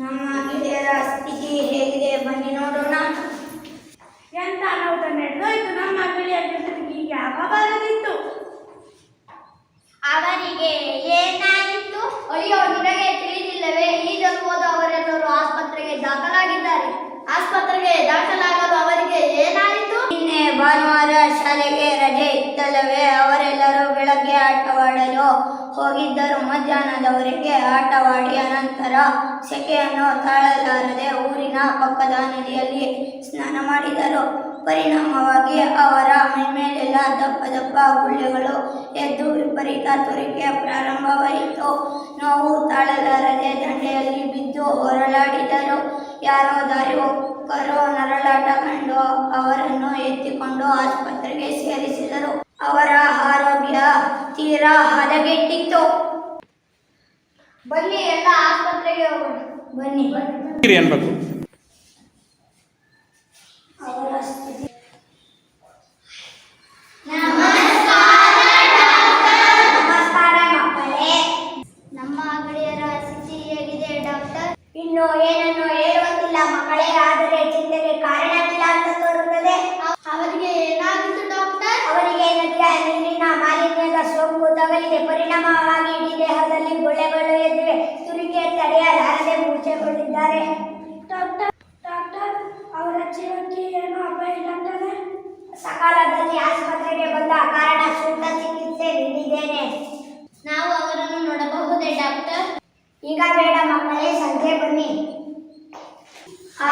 ನಮ್ಮ ಗೆಳೆಯರ ಸ್ಥಿತಿ ಹೇಗಿದೆ ಬನ್ನಿ ನೋಡೋಣ. ಎಂತ ಅನಾಹುತ ನಡೆದೋಯ್ತು ನಮ್ಮ ಗೆಳೆಯರ ಜೊತೆಗೆ ಯಾವ ಬರದಿತ್ತು ಅವರಿಗೆ ಏನಾಗಿತ್ತು ಅಯ್ಯೋ ನಿನಗೆ ತಿಳಿದಿಲ್ಲವೇ? ಈಗಲೂ ಹೋದ ಅವರೆಲ್ಲರೂ ಆಸ್ಪತ್ರೆಗೆ ದಾಖಲಾಗಿದ್ದಾರೆ. ಆಸ್ಪತ್ರೆಗೆ ದಾಖಲಾಗಲು ಅವರಿಗೆ ಏನಾಯಿತು? ನಿನ್ನೆ ಭಾನುವಾರ ಶಾಲೆಗೆ ರಜೆ ಇತ್ತಲ್ಲವೇ? ಅವರೆಲ್ಲರೂ ಬೆಳಗ್ಗೆ ಆಟವಾಡಲು ಹೋಗಿದ್ದರು. ಮಧ್ಯಾಹ್ನದವರೆಗೆ ಆಟವಾಡಿ ಅನಂತರ ಸೆಕೆಯನ್ನು ತಾಳಲಾರದೆ ಊರಿನ ಪಕ್ಕದ ನದಿಯಲ್ಲಿ ಸ್ನಾನ ಮಾಡಿದರು. ಪರಿಣಾಮವಾಗಿ ಅವರ ಮೈಮೇಲೆಲ್ಲ ದಪ್ಪ ದಪ್ಪ ಗುಳ್ಳೆಗಳು ಎದ್ದು ವಿಪರೀತ ತುರಿಕೆ ಪ್ರಾರಂಭವಾಯಿತು. ನೋವು ತಾಳಲಾರದೆ ದಂಡೆಯಲ್ಲಿ ಬಿದ್ದು ಹೊರಳಾಡಿದರು ಯಾರೋ ದಾರಿ ಹೋಗರು ನರಳಾಟ ಕಂಡು ಅವರನ್ನು ಎತ್ತಿಕೊಂಡು ಆಸ್ಪತ್ರೆಗೆ ಸೇರಿಸಿದರು. ಬನ್ನಿ ಕಿರಿ ಅನ್ಬೇಕು ಮೂರ್ಛೆಗೊಂಡಿದ್ದಾರೆ ಡಾಕ್ಟರ್ ಅವರ ಜೀವಕ್ಕೆ ಏನು ಅಪಾಯ ಇಲ್ಲಂತಾನೆ ಸಕಾಲದಲ್ಲಿ ಆಸ್ಪತ್ರೆಗೆ ಬಂದ ಕಾರಣ ಸೂಕ್ತ ಚಿಕಿತ್ಸೆ ನೀಡಿದ್ದೇನೆ. ನಾವು ಅವರನ್ನು ನೋಡಬಹುದೇ, ಡಾಕ್ಟರ್? ಈಗ ಬೇಡ ಮಕ್ಕಳೇ, ಸಂಜೆ ಬನ್ನಿ. ಆ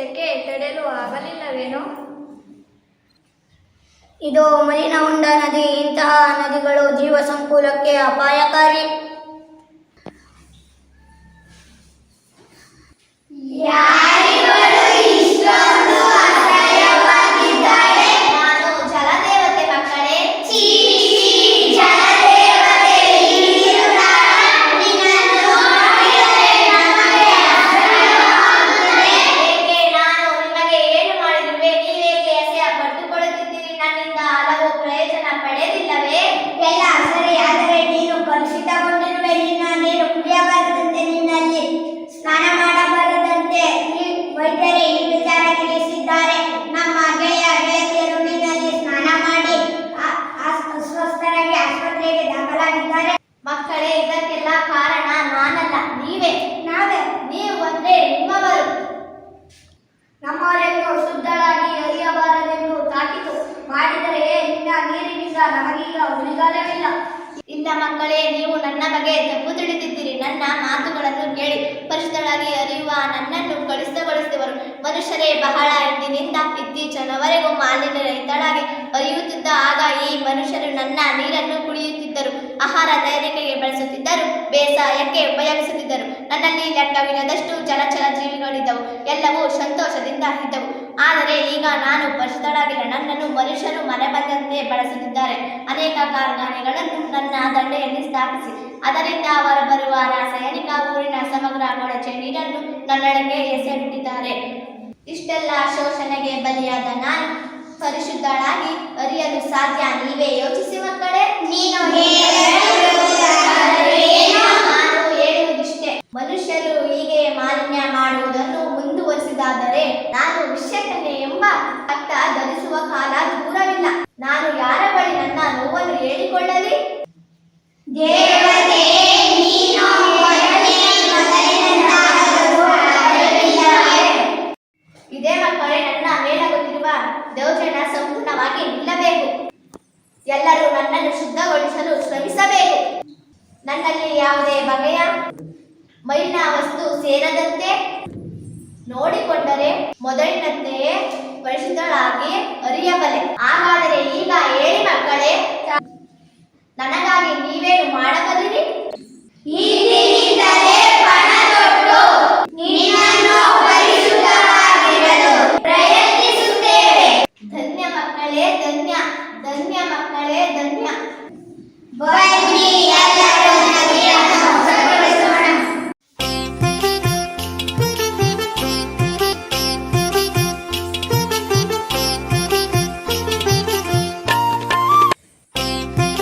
ಸೆಕೆ ತಡೆಯಲು ಆಗಲಿಲ್ಲವೇನೋ ಇದು ಮಲಿನಗೊಂಡ ನದಿ ಇಂತಹ ನದಿಗಳು ಜೀವ ಸಂಕುಲಕ್ಕೆ ಅಪಾಯಕಾರಿ. ನಾನು ಮಕ್ಕಳೇ ನೀವು ನನ್ನ ಬಗ್ಗೆ ತಪ್ಪು ತಿಳಿದಿದ್ದೀರಿ. ನನ್ನ ಮಾತುಗಳನ್ನು ಕೇಳಿ ಪರಿಶುದ್ಧರಾಗಿ ಅರಿಯುವ ನನ್ನನ್ನು ಕಳಿಸಗೊಳಿಸಿದವರು ಮನುಷ್ಯರೇ, ಬಹಳ ಇಂದಿನಿಂದ ಇತ್ತೀಚಿನವರೆಗೂ ಮಾಲಿನ್ಯ ರಹಿತಳಾಗಿ ಅರಿಯುತ್ತಿದ್ದ ಆಗ ಈ ಮನುಷ್ಯರು ನನ್ನ ನೀರನ್ನು ಕುಡಿಯುತ್ತಿದ್ದರು ಆಹಾರ ತಯಾರಿಕೆಗೆ ಬಳಸುತ್ತಿದ್ದರು. ಬೇಸಾಯಕ್ಕೆ ಉಪಯೋಗಿಸುತ್ತಿದ್ದರು. ನನ್ನಲ್ಲಿ ಲೆಕ್ಕವಿಲ್ಲದಷ್ಟು ಜಲಚರ ಜೀವಿಗಳಿದ್ದವು. ಎಲ್ಲವೂ ಸಂತೋಷದಿಂದ ಇದ್ದವು. ಆದರೆ ಈಗ ನಾನು ಪರಿಶುದ್ಧಳಾಗಿಲ್ಲ ನನ್ನನ್ನು ಮನುಷ್ಯರು ಮನೆ ಬಂದಂತೆ ಬಳಸುತ್ತಿದ್ದಾರೆ. ಅನೇಕ ಕಾರ್ಖಾನೆಗಳನ್ನು ನನ್ನ ದಂಡೆಯಲ್ಲಿ ಸ್ಥಾಪಿಸಿ. ಅದರಿಂದ ಹೊರಬರುವ ರಾಸಾಯನಿಕ ಊರಿನ ಸಮಗ್ರ ಕೊಳಚೆ ನೀರನ್ನು ನನ್ನೊಳಗೆ ಎಸೆಬಿಟ್ಟಿದ್ದಾರೆ. ಇಷ್ಟೆಲ್ಲ ಶೋಷಣೆಗೆ ಬಲಿಯಾದ ಪರಿಶುದ್ಧಳಾಗಿ ಅರಿಯಲು ಸಾಧ್ಯ? ನೀವೇ ಯೋಚಿಸಿ ಮಕ್ಕಳೇ. ನೀನು ನಾನು ಹೇಳುವುದಿಷ್ಟೇ. ಮನುಷ್ಯರು ಹೀಗೆ ಮಾಲಿನ್ಯ ಮಾಡುವುದನ್ನು ಮುಂದುವರಿಸಿದಾದರೆ ನಾನು ವಿಷಕನೆ ಎಂಬ ಅಟ್ಟ ಧರಿಸುವ ಕಾಲ ದೂರವಿಲ್ಲ. ನಾನು ಯಾರ ಬಳಿ ನನ್ನ ನೋವನ್ನು ಹೇಳಿಕೊಳ್ಳಲಿ? ದೇವತೆ ಸಂಪೂರ್ಣವಾಗಿ ನಿಲ್ಲಬೇಕು. ಎಲ್ಲರೂ ನನ್ನನ್ನು ಶುದ್ಧಗೊಳಿಸಲು ಶ್ರಮಿಸಬೇಕು. ನನ್ನಲ್ಲಿ ಯಾವುದೇ ಬಗೆಯ ಮಲಿನ ವಸ್ತು ಸೇರದಂತೆ ನೋಡಿಕೊಂಡರೆ ಮೊದಲಿನಂತೆಯೇ ಪರಿಶುದ್ಧಳಾಗಿ ಅರಿಯಬಲೆ ಹಾಗಾದರೆ ಈಗ ಹೇಳಿ ಮಕ್ಕಳೇ